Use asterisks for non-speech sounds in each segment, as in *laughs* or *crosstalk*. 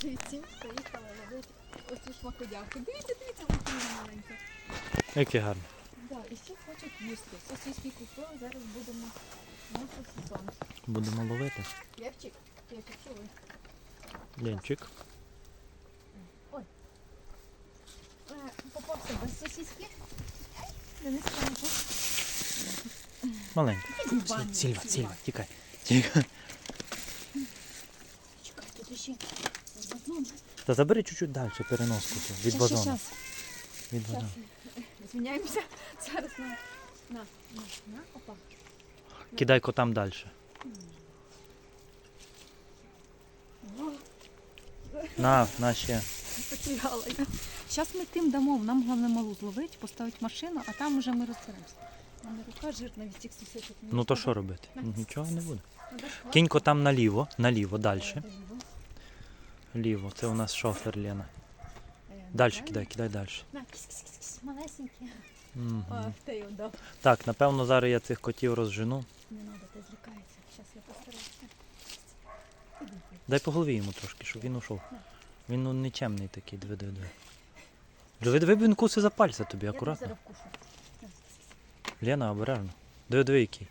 Всім приїхала ловити оцю шмакодявку. Дивіться, дивіться, вона маленька. Яке гарне. Да, і всі хочуть їсти. Сосиски купила, зараз будемо на сосисон. Будемо ловити. Левчик, Левчик, що ви? Ленчик. Е, Попався без сосиски. Денис Маленький. «Іди в ванну, Сільва, Сільва». Сільва, тікай. Тікай. Чекай, тут ще Та забери чуть-чуть далі переноску цю, від базону. Від базону. Звиняємося. Зараз на, на, на, на, опа. Кидай котам далі. На, на ще. Потеряла я. Зараз ми тим дамо, нам головне малу зловити, поставити машину, а там вже ми розберемося. У мене рука жирна від цих сусідів. Ну то що робити? Нічого не буде. Ж Кінь котам наліво, наліво, далі. Ліво. Це у нас шофер Лена. Е, Далі кидай, кидай далі. На, малесенькі. Мгм. Ти. Так, напевно, зараз я цих котів розжену. Не треба, ти злякається. Зараз я постараюся. Іди, іди. Дай по голові йому трошки, щоб він ушов. Він ну нічемний такий, диви, диви, диви. Диви, диви, він куси за пальця тобі, Я тебе акуратно. зараз вкушу. На, кис-кис. Лена, обережно. Диви, диви, який.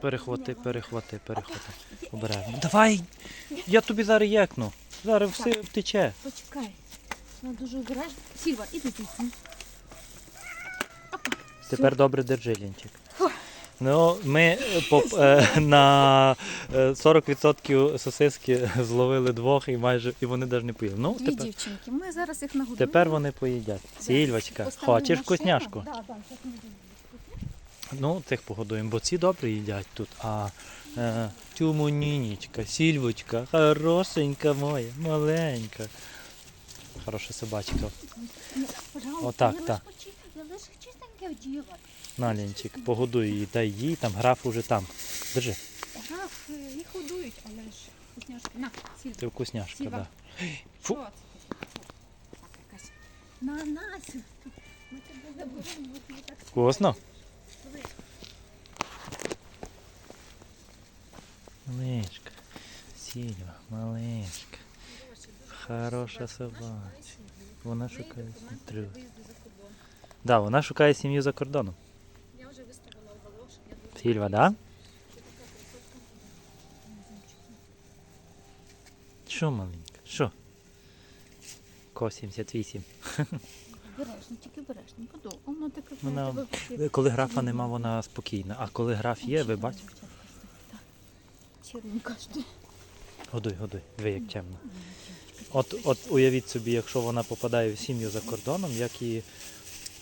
Перехвати, перехвати, перехвати. Обережно. Давай! Я тобі зараз єкну. Зараз все втече. Почекай. Вона дуже обережна. Сільва, іди звідси. Тепер добре держи, Лінчик. Ну, ми по, е, *laughs* на е, 40% сосиски зловили двох і майже і вони навіть не поїли. Ну, Дві тепер, дівчинки. Ми зараз їх нагодуємо. тепер вони поїдять. Сільвочка, хочеш вкусняшку? Ми будемо. Ну, цих погодуємо, бо ці добре їдять тут. А е, тюмонінічка, сільвочка, хорошенька моя, маленька. Хороша собачка. Отак, так. На, Ленчик, погодуй її, дай їй, там граф уже там. Держи, Граф, е, їх годують, але ж вкусняшки. На, Сільва. ти вкусняшка, Сільва. да. Що Фу. це? Так, якась. На, Насю. Ми тебе заберемо, так Вкусно? Малечка, Сільва, малечка, хороша собачка. Вона шукає сім'ю. Да, вона шукає сім'ю за кордоном. Я вже виставила оголошення. Сільва, да? Що маленька? Що? Ко 78. *laughs* Бережно, тільки бережно. Подол. Воно таке Вона- знаєте, Коли графа нема, вона спокійна. А коли граф є, ви бачите? Так. Червонька жди. Годуй, годуй. Ви як темно. От, от уявіть собі, якщо вона попадає в сім'ю за кордоном, як її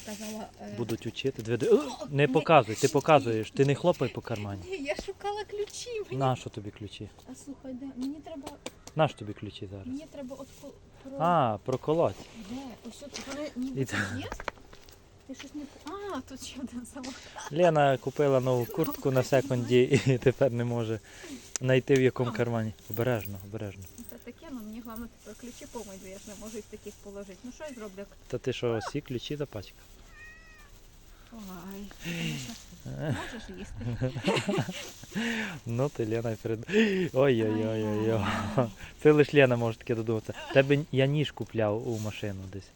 Казала, е, будуть учити. Дві- О, Не показуй, ти показуєш, ти не хлопай по кармані. Ні, я шукала ключі. Мені... Нащо тобі ключі? А слухай, де? Мені треба, Наш тобі ключі зараз. мені треба от. А, проколоть. Де? Ось тут вони ніби І тут це- є? Ти щось не... А, тут ще один замок. Лена купила нову куртку на секунді і *laughs* тепер не може знайти в якому кармані. Обережно, обережно. Це таке, ну мені головне тепер ключі помить, бо я ж не можу їх таких положити. Ну що я зроблю? Та ти що, всі ключі запачкав? Ой, можеш їсти. *laughs* Ну ти Лена перед. Ой-ой-ой-ой. Це лише Лена може таке додуматися. Тебе я ніж купляв у машину десь.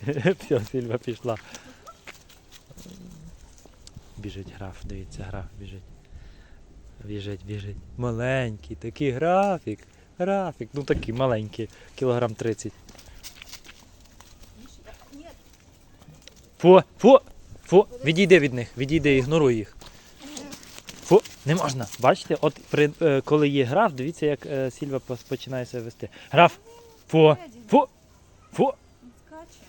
*laughs* Все, Сільва пішла. Біжить граф, дивіться, граф біжить. Біжить, біжить. Маленький, такий графік. Графік. Ну такий маленький, кілограм 30. Фу, фу, фу, відійди від них, відійди, ігноруй їх. Фу, не можна. Бачите, от при, е, коли є граф, дивіться, як е, Сільва пос- починає себе вести. Граф, фу, фу, фу. скаче.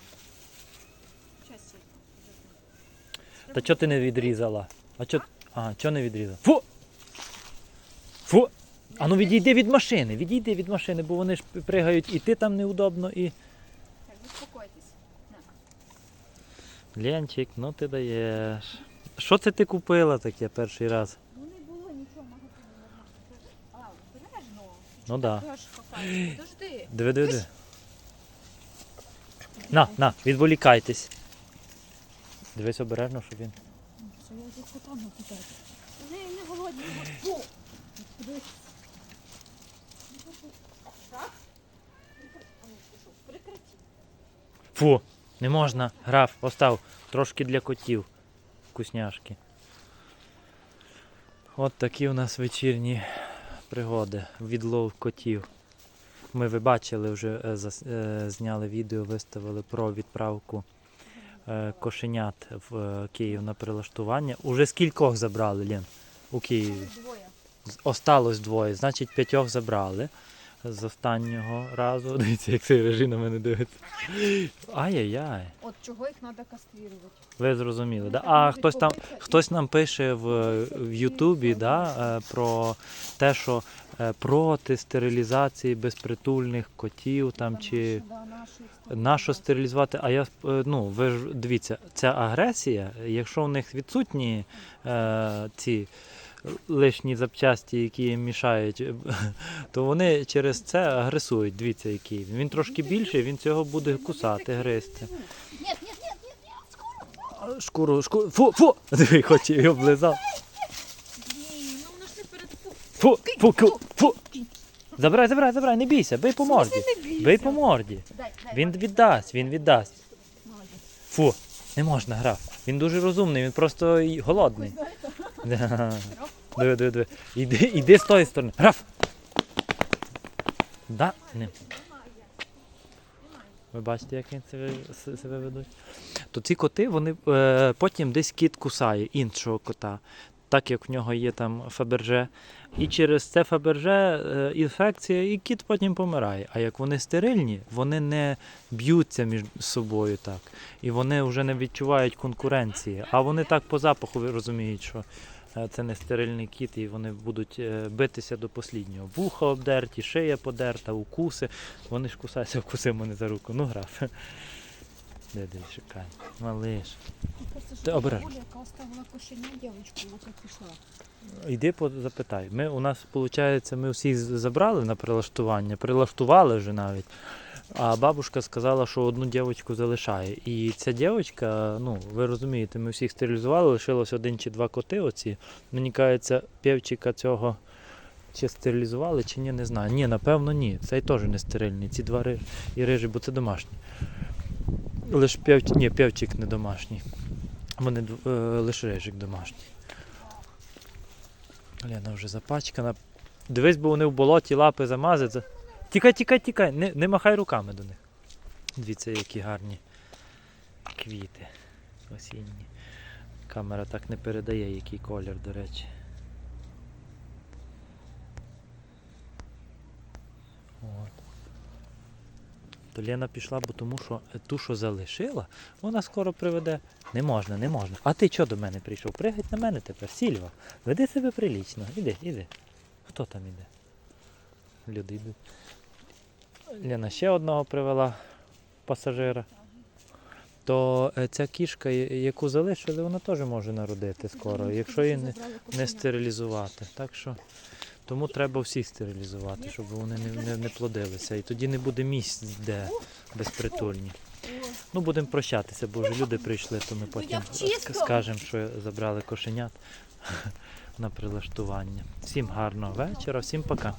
Та чого ти не відрізала? А чо, а, чого не відрізала? Фу! Фу! А ну відійди від машини, відійди від машини, бо вони ж пригають і ти там неудобно, і. Так, заспокойтесь. На. Ленчик, ну ти даєш. Що це ти купила таке перший раз? Ну не було нічого магазину. А, обережно. Ну да. Подожди. Диви, диви, диви. На, на, відволікайтесь. Дивись обережно, щоб він. Що я за котами питаю? Вони не голодні. Фу! Дивись. Так? Прекрати. Фу, не можна. Граф, остав. Трошки для котів. Вкусняшки. От такі у нас вечірні пригоди. Відлов котів. Ми ви бачили вже е, е, зняли відео, виставили про відправку е, кошенят в е, Київ на прилаштування. Уже скількох забрали, Лін, у Києві? Двоє. Осталось двоє, значить п'ятьох забрали з останнього разу. *laughs* Дивіться, як цей режим на мене дивиться. Ай-яй-яй. От чого їх треба каструвати? Ви зрозуміли, да? А хтось там, хтось нам пише в, в Ютубі да, е, про те, що е, проти стерилізації безпритульних котів там чи нащо стерилізувати. А я е, ну ви ж дивіться, ця агресія, якщо у них відсутні е, ці лишні запчасті, які їм мішають, *laughs* то вони через це агресують. Дивіться, який він. Він трошки більший, він цього буде кусати, гризти. Шкуру, шкуру. Фу, фу! *laughs* Диви, хоч і облизав. Фу, фу, фу, фу. Забирай, забирай, забирай, не бійся, бий по морді. Бий по морді. Він віддасть, він віддасть. Фу, не можна граф. Він дуже розумний, він просто голодний. *laughs* Диви, диви, диви. Іди, іди з тої сторони. Граф! Да? Не. Ви бачите, як він себе, ведуть? То ці коти, вони е, потім десь кіт кусає іншого кота, так як в нього є там фаберже. І через це фаберже е, інфекція, і кіт потім помирає. А як вони стерильні, вони не б'ються між собою так. І вони вже не відчувають конкуренції. А вони так по запаху розуміють, що це не стерильний кіт, і вони будуть е, битися до посліднього. Вуха обдерті, шия подерта, укуси. Вони ж кусаються, *laughs* вкусив мене за руку. Ну, граф. Де де шукай. Малиш. Ти. Оля, яка оставила кошеня дівчинку, вона пішла. По- запитай. Ми, у нас, виходить, ми всіх забрали на прилаштування, прилаштували вже навіть. А бабушка сказала, що одну дівчинку залишає. І ця дівчинка, ну, ви розумієте, ми всіх стерилізували, лишилось один чи два коти оці. Мені кажеться, півчика цього чи стерилізували, чи ні, не знаю. Ні, напевно, ні. Цей теж не стерильний. Ці два ри... і рижі, бо це домашні. Лиш півчик, ні, півчик не домашній. Вони е, лише рижик домашній. Лена вже запачкана. Дивись, бо вони в болоті лапи замазаться. Тікай, тікай, тікай, не, не махай руками до них. Дивіться, які гарні квіти осінні. Камера так не передає, який колір, до речі. То Лена пішла, бо тому що ту, що залишила, вона скоро приведе. Не можна, не можна. А ти чого до мене прийшов? Пригать на мене тепер, Сільва. Веди себе прилічно. Іди, іди. Хто там іде? Люди йдуть. Лена ще одного привела пасажира. То е, ця кішка, яку залишили, вона теж може народити скоро, якщо її не, не стерилізувати. Так що тому треба всіх стерилізувати, щоб вони не, не, не плодилися. І тоді не буде місць, де безпритульні. Ну, будемо прощатися, бо вже люди прийшли, то ми потім скажемо, що забрали кошенят *laughs* на прилаштування. Всім гарного вечора, всім пока.